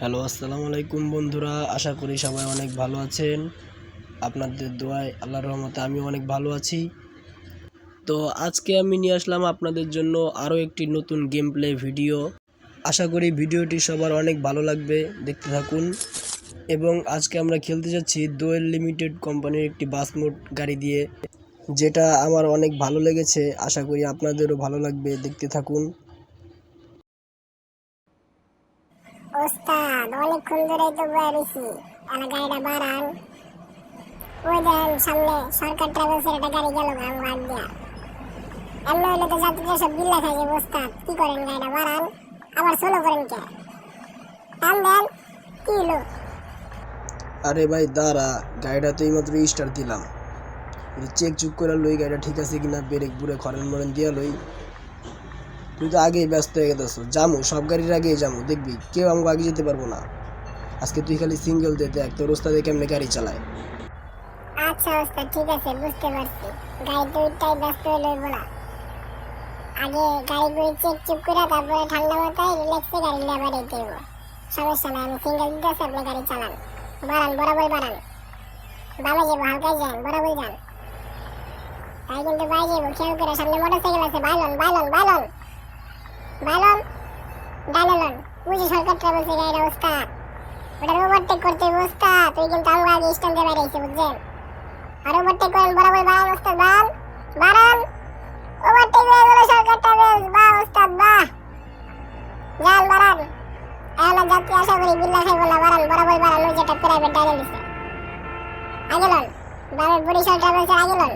Hello, আসসালামু আলাইকুম বন্ধুরা, আশা করি সবাই অনেক ভালো আছেন। আপনাদের দোয়ায় আল্লাহর রহমতে আমি অনেক ভালো আছি। তো আজকে আমি নিয়ে আসলাম আপনাদের জন্য আরও একটি নতুন গেম প্লে ভিডিও আশা করি ভিডিওটি সবার অনেক ভালো লাগবে, দেখতে থাকুন। এবং আজকে আমরা খেলতে যাচ্ছি দোয়েল লিমিটেড কোম্পানির একটি বাস মোড গাড়ি দিয়ে, যেটা আমার অনেক ভালো লেগেছে। আশা করি আপনাদেরও ভালো লাগবে, দেখতে থাকুন। ওস্তাদ অনেকক্ষণ ধরেই তো বয়ে রয়েছি আমার গাড়িটা বাড়ান। ওই দেন, সামনে সরকার ট্রাভেলসের একটা গাড়ি গেল গাম বাদ এমনি হইলে তো যাত্রীরা সব বিল্লা ওস্তাদ কি করেন গাড়িটা বাড়ান? আবার সোলো করেন কে? টান দেন, কি হলো? আরে ভাই, দাঁড়া। গাড়িটা তো এইমাত্র স্টার্ট দিলাম। চেক চুক করে লই, গাড়িটা ঠিক আছে কিনা ব্রেক বুড়ে খরেন মরেন দিয়া লই। তুই তো আগেই ব্যস্ত হয়ে গেছো জামু সব গাড়ির আগেই জামু দেখবি, কেউ আমাকে আগে যেতে পারব না। আজকে তুই খালি সিঙ্গেল দে, দেখ তোর ওস্তাদে কেমনে গাড়ি চালায়। আচ্ছা ওস্তাদ ঠিক আছে, বুঝতে পারছি। গাড়ি দুইটাই ব্যস্ত হয়ে লইব না। আগে গাড়ি গুলি চেক চুপ করে তারপরে ঠান্ডা মাথায় রিল্যাক্সে গাড়ি নিয়ে বাড়িতে দেব সমস্যা নাই, আমি সিঙ্গেল দিতেছি আপনি গাড়ি চালান। বাড়ান বরাবর বাড়ান। বামে যাব, হালকায় যান বরাবর যান। তাই কিন্তু বাই যাব, খেয়াল করে, সামনে মোটরসাইকেল আছে বাইলন বাইলন বাইলন বাইলন ডাইলন বুঝি সরকার ট্রাভেলসে গাড়ির অবস্থা ওটার ওভারটেক করতে ওস্তাদ তুই কিন্তু আমরা আগে স্ট্যান্ডে বেরিয়েছি বুঝছেন? আর ওভারটেক করেন বরাবর বাড়ান ওস্তাদ বাড়ান বাড়ান। ওভারটেক হয়ে গেল সরকার ট্রাভেলস বাহ, ওস্তাদ, বাহ। যান বাড়ান। আর যাত্রী আশা করি বিল্লা খাইব না বাড়ান, বরাবর বাড়ান, ওই যেটা প্রাইভেট ডাইলে দিছে। আগে লন। বরিশাল ট্রাভেলসের আগে লন।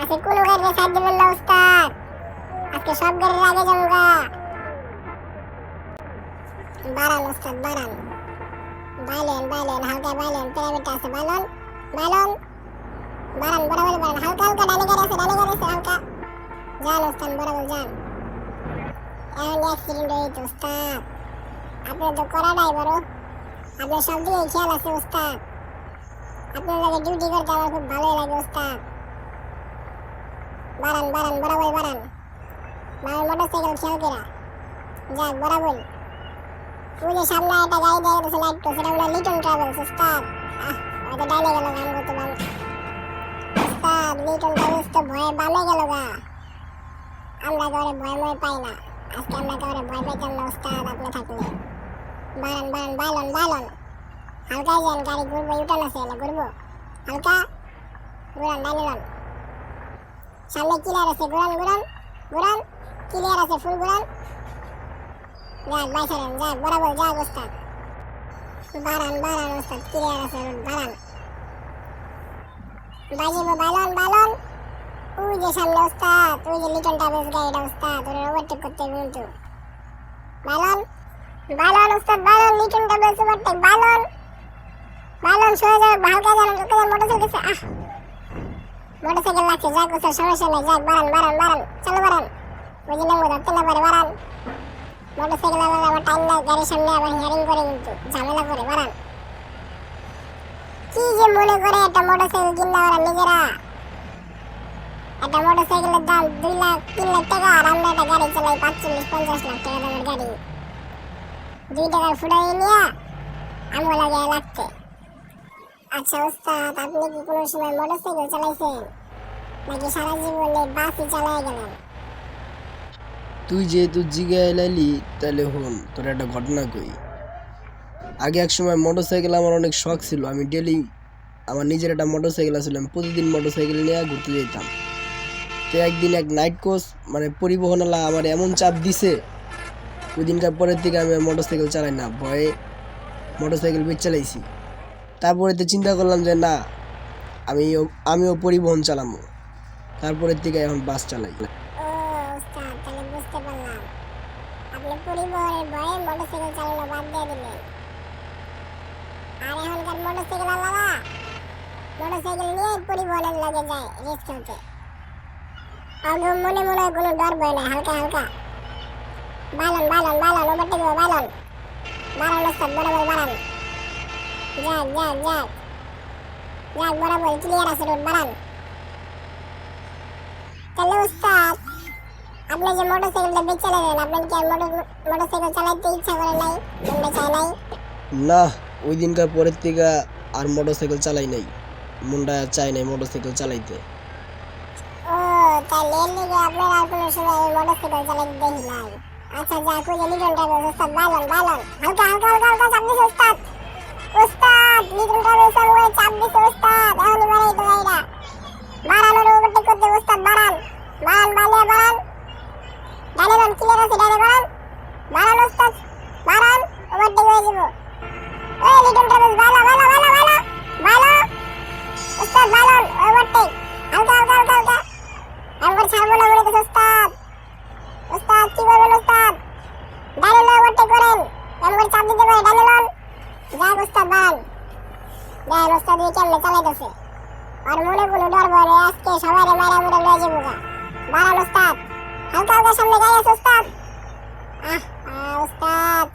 আজকে কোনো ওস্তাদ। আজকে সব গাড়ির আগে যাব বাড়ান, ওস্তাদ, বাড়ান। বাইলেন বাইলেন হালকা বাইলেন প্রাইভেট আছে বাইলন বাইলন বাড়ান বরাবর বাড়ান, হালকা হালকা, ডানে গাড়ি আছে, ডানে গাড়ি আছে, হালকা। যান, ওস্তাদ বরাবর যান। এখন অ্যাক্সিডেন্ট হয়েছে ওস্তাদ। আপনার তো করা ড্রাইভারও আপনার সব দিকে খেয়াল আছে, ওস্তাদ। আপনার লাগে ডিউটি করতে আমার খুব ভালোই লাগে, ওস্তাদ। বাড়ান বাড়ান বরাবর বাড়ান। বাবার মোটরসাইকেল খেয়াল করা যাক বরাবর ওই যে সামনে একটা গাড়ি দিয়ে গেছে লাইট তো সেটা হলো লিটন ট্রাভেলস উস্তাদ হয়তো ডাইলে গেল গান করতে বাম উস্তাদ লিটন ট্রাভেলস তো ভয়ে বামে গেল গা। আমরা কাউরে ভয় ময় পাই না। আজকে আমরা কাউরে ভয় পাইতাম না উস্তাদ আপনি থাকলে। বাড়ান বাড়ান বাইলন বাইলন হালকাই যান, গাড়ি ঘুরবো ইউটার্ন আছে না ঘুরবো। হালকা। ঘুরান, ডাইলে সামনে ক্লিয়ার আছে, ঘুরান ঘুরান ঘুরান। ক্লিয়ার আছে ফুল ঘুরান যাক বাই ছাড়েন যাক বরাবর যাক ওস্তাদ বাড়ান বাড়ান ওস্তাদ ক্লিয়ার আছে বাড়ান। বাজিবো বালন বালন। ওই যে সামনে ওস্তাদ, ওই যে লিটন ট্রাভেলস গাড়িটা ওস্তাদ ওরা ওভারটেক করতে কিন্তু। বালন বালন ওস্তাদ, বালন, লিটন ট্রাভেলস ওভারটেক বালন। বালন সরে যাও হালকা যান হালকা যান মোটরসাইকেল আছে আহ। মোটরসাইকেল লাগছে, যাক ওস্তাদ, সমস্যা নেই, যাক, বাড়ান বাড়ান বাড়ান, চলো বাড়ান। নাম্বার ধরতে পারে বাড়ান মোটরসাইকেল আবার আবার টাইম না গাড়ির সামনে আবার হিয়ারিং করে কিন্তু ঝামেলা করে, বাড়ান। কি যে মনে করে একটা মোটরসাইকেল কিনলে ওরা নিজেরা? একটা মোটরসাইকেলের দাম দুই লাখ, তিন লাখ টাকা, আর আমরা একটা গাড়ি চালাই পাঁচচল্লিশ, পঞ্চাশ লাখ টাকা দামের গাড়ি। দুই টাকার ফুটাই নিয়ে আমও লাগে লাগতে আচ্ছা ওস্তাদ, আপনি কি কোনো সময় মোটরসাইকেল চালাইছেন? নাকি সারা জীবনে বাসই চালাই গেলেন? তুই যেহেতু জিগায় লাইলি তাহলে হন, তোর একটা ঘটনা কই। আগে এক সময় মোটর সাইকেল আমার অনেক শখ ছিল, আমি ডেলি আমার নিজের একটা মোটর সাইকেল আছিল আমি প্রতিদিন মোটর সাইকেল নিয়ে ঘুরতে যেতাম তো একদিন এক নাইট কোচ মানে পরিবহনওয়ালা আমার এমন চাপ দিছে ওই দিনকার পরের থেকে আমি মোটর সাইকেল চালাই না, ভয়ে মোটর সাইকেল বেচ চালাইছি। তারপরে তো চিন্তা করলাম যে না আমি আমিও পরিবহন চালাবো তারপরের থেকে এখন বাস চালাই। আপনি পরিবহনের ভয়ে মোটরসাইকেল চালানো বাদ দিয়ে দিলেন আর এখনকার মোটরসাইকেল আলাদা মোটরসাইকেল নিয়ে পরিবহনের লগে যায় রেস খেলতে। আগে মনে মনে কোনো ডর ভয় নাই, হালকা হালকা। বালন বালন বালন ওভারটেক বালন। বাড়ান উস্তাদ বরাবর বাড়ান। যাক যাক যাক। যাক, বরাবর ক্লিয়ার আছে রোড, বাড়ান। তাহলে উস্তাদ আপনি যে মোটরসাইকেলটা বেচে চালালেন আপনার কি আর মোটর মোটরসাইকেল চালাতে ইচ্ছা করে নাই? মনটা চায় নাই? না ওই দিনকার পরের থেকে আর মোটরসাইকেল চালাই নাই। মনটা চাই নাই মোটরসাইকেল চালাইতে। ও তাহলে এর লিগে আপনার আর কোনো সময় মোটরসাইকেল চালাতে দেখি নাই। আচ্ছা যা কই যে লিটন ড্রাইভার ওস্তাদ বালন বালন হালকা হালকা হালকা হালকা চাপ দিছে ওস্তাদ। ওস্তাদ লিটন ড্রাইভার সামনে চাপ দিছে ওস্তাদ। এখনই বাড়াই তো গাড়িটা বাড়ানোর ওভারটেক করতে ওস্তাদ বাড়ান। বাড়ান বালিয়া বাড়ান। ডাইলেগন ক্লিয়ার আছে বাড়ান বাড়ান ওস্তাদ বাড়ান ওভারটেক হয়ে যাব। ওই লিটন ড্রাইভার বালা বালা বালা বালা বালা ওস্তাদ বালন ওভারটেক হালকা হালকা হালকা হালকা। একবার ছাড়বো না বলে তো ওস্তাদ। ওস্তাদ, কি ওস্তাদ? করেন। একবার চাপ দিতে পারে ডাইলেন যাক ওস্তাদ দেখেন ওস্তাদ কেমনে চালাইতেছে। আর মনে কোনো ডর ভয় আজকে সবাই মারা মুড়ে লয়ে যাব গা। বাড়ান ওস্তাদ। হালকা সামনে গাড়ি আছে ওস্তাদ আহ ওস্তাদ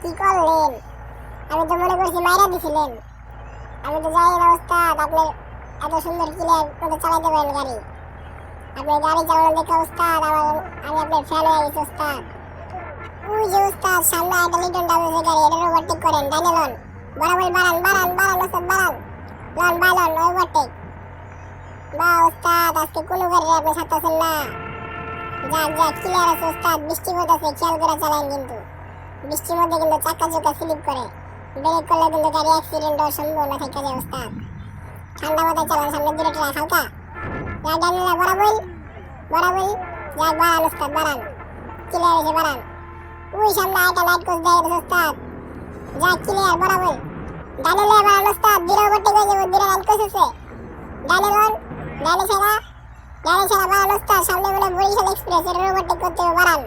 কি করলেন? আমি তো মনে করছি মাইরা দিছিলেন। আমি তো জানি না ওস্তাদ আপনি এত সুন্দর ক্লিয়ার করে চালাতে পারেন গাড়ি। আপনি গাড়ি চালানো দেখে ওস্তাদ আমার, আমি আপনার ফ্যান হয়ে গেছি ওস্তাদ ওই যে ওস্তাদ সামনে একটা লিটন ডাবল গাড়ি এটা ওভারটেক করেন, ডাইনে লন। বরাবর বাড়ান বাড়ান বাড়ান ওস্তাদ বাড়ান। লন বাড়ান ওভারটেক বা ওস্তাদ আজকে কোনো গাড়ি আপনি ছাড়তেছেন না। যাক যাক ক্লিয়ার আছে ওস্তাদ বৃষ্টি পড়তেছে খেয়াল করে চালান কিন্তু। বৃষ্টির মধ্যে কিন্তু চাকা চোকা স্লিপ করে। ব্রেক করলে কিন্তু গাড়ি অ্যাক্সিডেন্ট হওয়ার সম্ভাবনা থেকে যায় ওস্তাদ ঠান্ডা মাথায় চালান সামনে দূরে ট্রাক, হালকা। যাক ডাইনে বরাবর। বরাবর। যাক বাড়ান ওস্তাদ বাড়ান। ক্লিয়ার এসে বাড়ান। ওই সামনে একটা লাইট কোচ দেয় ওস্তাদ যাক ক্লিয়ার বরাবর। ডাইনে লে বাড়ান ওস্তাদ দূরে ওভারটেক হয়ে যাব দূরে লাইট কোচ আছে ডাইনে লন ডাইনে ডাইনে ছাড়া বাড়ান ওস্তাদ সামনে বলে বরিশাল এক্সপ্রেস এর ওভারটেক করতে হবে বাড়ান।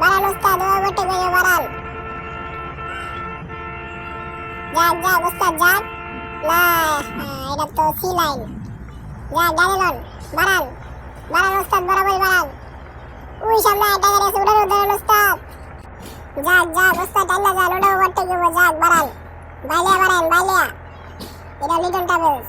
বাড়ান ওস্তাদ ওভারটেক হয়ে বাড়ান। যাক যাক ওস্তাদ যাক না হ্যাঁ, এটা তো সি লাইন যাক ডাইনে লন বাড়ান। বাড়ান ওস্তাদ বরাবর বাড়ান। ওই সামনে একটা গাড়ি আছে ওটার ধরেন ওস্তাদ। যাক যাক ওস্তাদ ডাইলা যান ওটা ওভারটেক যাক বাড়ান। বাইলিয়া বাড়ান বাইলিয়া এটা লিটন ট্রাভেলস।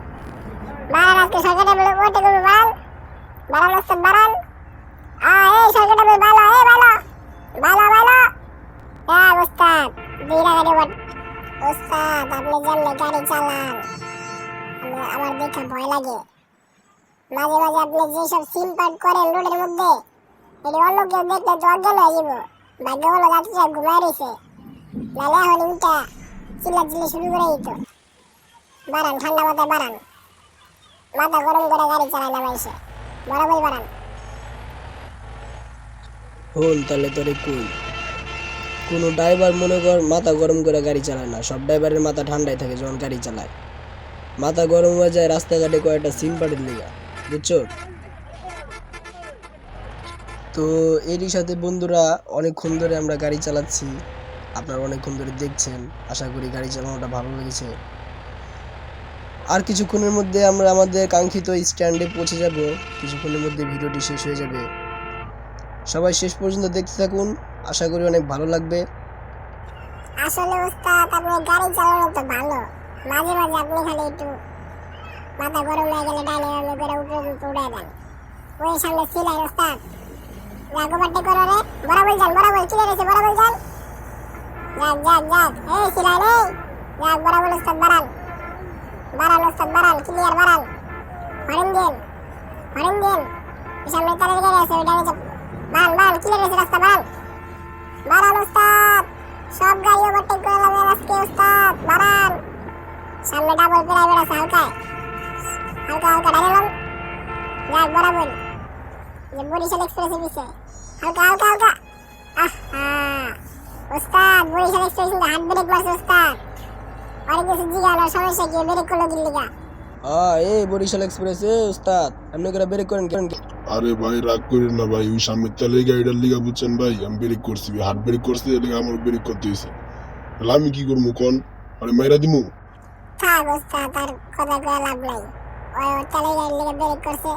বাড়ান আজকে সরকার ট্রাভেলস ওভারটেক করবে বাড়ান। বাড়ান ওস্তাদ বাড়ান। আ এই সরকার ট্রাভেলস ভালো এই ভালো ভালো ভালো হ্যাঁ ওস্তাদ দুইটা গাড়ি ওভার ওস্তাদ আপনি জানলে গাড়ি চালান আমার- দেখে ভয় লাগে। মাঝে মাঝে আপনি যেসব সিম পাট করেন রোডের মধ্যে, এটি অন্য কেউ দেখলে তো অজ্ঞান হয়ে যাব ভাগ্য ভালো যাত্রীরা ঘুমায় রয়েছে। নাহলে এখন উল্টা চিল্লা চিল্লি শুরু করে দিত বাড়ান, ঠান্ডা মাথায় বাড়ান। মাথা গরম করে গাড়ি চালায় বাড়ান হন তাহলে তোরে কই কোনো ড্রাইভার মনে কর মাথা গরম করে গাড়ি চালায় না। সব ড্রাইভারের মাথা ঠান্ডায় থাকে, যখন গাড়ি চালায়। মাথা গরম হয়ে যায় রাস্তাঘাটে কয়েকটা সিম পাটির বুঝছ? তো এরই সাথে বন্ধুরা, অনেকক্ষণ ধরে আমরা গাড়ি চালাচ্ছি। আপনারা অনেকক্ষণ ধরে দেখছেন। আশা করি গাড়ি চালানোটা ভালো লেগেছে। আর কিছুক্ষণের মধ্যে আমরা আমাদের কাঙ্ক্ষিত স্ট্যান্ডে পৌঁছে যাব। কিছুক্ষণের মধ্যে ভিডিওটি শেষ হয়ে যাবে। সবাই শেষ পর্যন্ত দেখতে থাকুন। আশা করি অনেক ভালো লাগবে। আসলে ওস্তাদ আপনি গাড়ি চালানো তো ভালো। মাঝে মাঝে আপনি খালি একটু মাথা গরম হয়ে গেলে ডাইলে ডাইলে করে উপরে উড়ে দেন। ওই সামনে সিলাই, ওস্তাদ। রাগবাটে করো রে। বরাবর যান কিনে রেছে বরাবর যান। যাক যাক যাক এই, সিলাই রে যাক, বরাবর, ওস্তাদ, বাড়ান। বাড়ান, ওস্তাদ, বাড়ান ক্লিয়ার বাড়ান। হরেন দিন হরেন দিন। সামনে তারের গাড়ি আছে ওইটা নিচে বান বান ক্লিয়ার আছে রাস্তা বান বারান উস্তাদ সব গাড়ি ওভারটেক করে নেবেন আজকে উস্তাদ বারান সামনে ডাবল প্রাইভেট আছে, হালকায়। হালকা হালকা ডাইরেলাম যাক, বরাবর। যে বরিশাল এক্সপ্রেসের পিছে হালকা হালকা হালকা। আহা। উস্তাদ বরিশাল এক্সপ্রেস হাত ব্রেক মারছে উস্তাদ অনেক কিছু জিগালো সমস্যা কি ব্রেক করল দিল্লিগা আ এই বরিশাল এক্সপ্রেস এ উস্তাদ আপনি করে ব্রেক করেন কেন আরে ভাই রাগ করেন না ভাই ওই সামনের তেলে গাড়িটার লিগা বুঝছেন ভাই আমি ব্রেক করছি হাত ব্রেক করছি এর লিগা আমার ব্রেক করতে হয়েছে তাহলে আমি কি করব কোন? আরে মাইরা দিমু। থাক উস্তাদ আর কথা কয়ে লাভ নাই। ওই ওর তালে গাড়ি লেগে ব্রেক করছে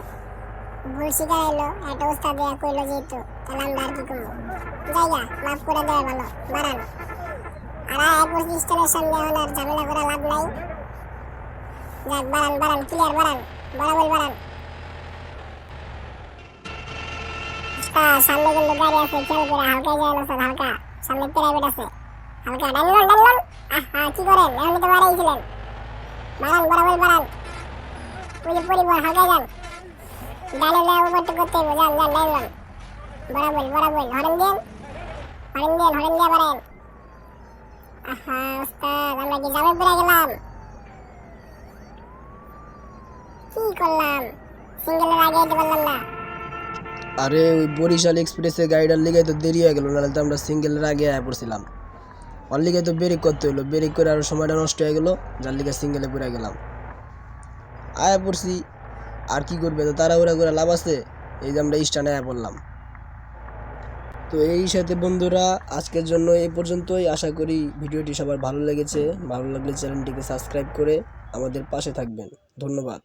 ভুল এলো একটা উস্তাদ দেয়া কইলো যেহেতু তাহলে আমরা আর কি করব? জায়গা মাফ করে দেওয়া ভালো বাড়ান এক বছর স্টেশনের সামনে এখন আর করে লাভ নাই। যাক বাড়ান বাড়ান ক্লিয়ার বাড়ান বরাবর বাড়ান। উস্তাদ, সামনে কিন্তু গাড়ি আছে খেয়াল সামনে প্রাইভেট আছে। হালকা ডানলন ডানলন আহা কি করেন? এমনি তো বাড়াইছিলেন বাড়ান বরাবর বাড়ান। ওই যে পরিবার হালকা যান। ডাইলে ওভারটেক করতে হইব যান যান বরাবর বরাবর হরেন দেন। হরেন দেন হরেন দিয়ে বাড়েন আহা ওস্তাদ আমরা না। আরে, ওই বরিশাল এক্সপ্রেসে গাড়িটার লিগে তো দেরি হয়ে গেল, নাহলে তো আমরা সিঙ্গেলের আগে আয়া পড়ছিলাম। ওর লিগে তো ব্রেক করতে হলো, ব্রেক করে আরও সময়টা নষ্ট হয়ে গেল, যার লিগে সিঙ্গেলে পড়ে গেলাম। আয়া পড়ছি, আর কি করবে? তো তাড়াহুড়া করে লাভ আছে, এই যে আমরা স্টানে আয়া পড়লাম। তো এই সাথে বন্ধুরা, আজকের জন্য এই পর্যন্তই। আশা করি ভিডিওটি সবার ভালো লেগেছে। ভালো লাগলে চ্যানেলটিকে সাবস্ক্রাইব করে আমাদের পাশে থাকবেন। ধন্যবাদ।